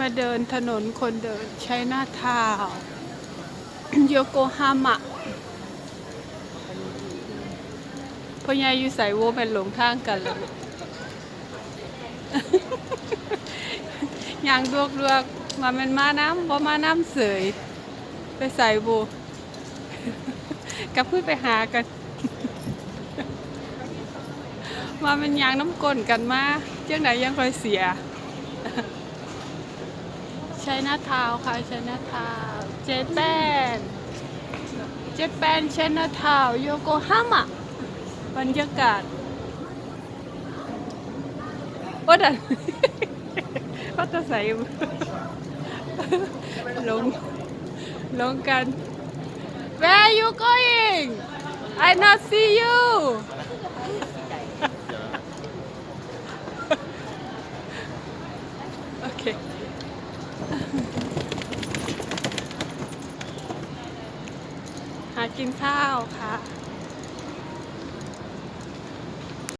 มาเดินถนนคนเดินใช้หน้าทาว โยโกฮามะ พ่อใหญ่อยู่ใส่โวเป็นหลงทางกันเลยยางดวกดวกมาเป็นมาน้ำบ่มาน้ำเสย ไปใส่โวกับพื่ไปหากัน มาเป็นยางน้ำก้นกันมาเจ้าไหนยังคอยเสียใช้นาทาวค่ะใช้นาทาวเจแปนเจแปนใช้นาทาวโยโกฮามะ บรรยากาศว่าดันก็จะใส่ลงลงกัน Where are you going I not see you โอเคหากินข้าวค่ะ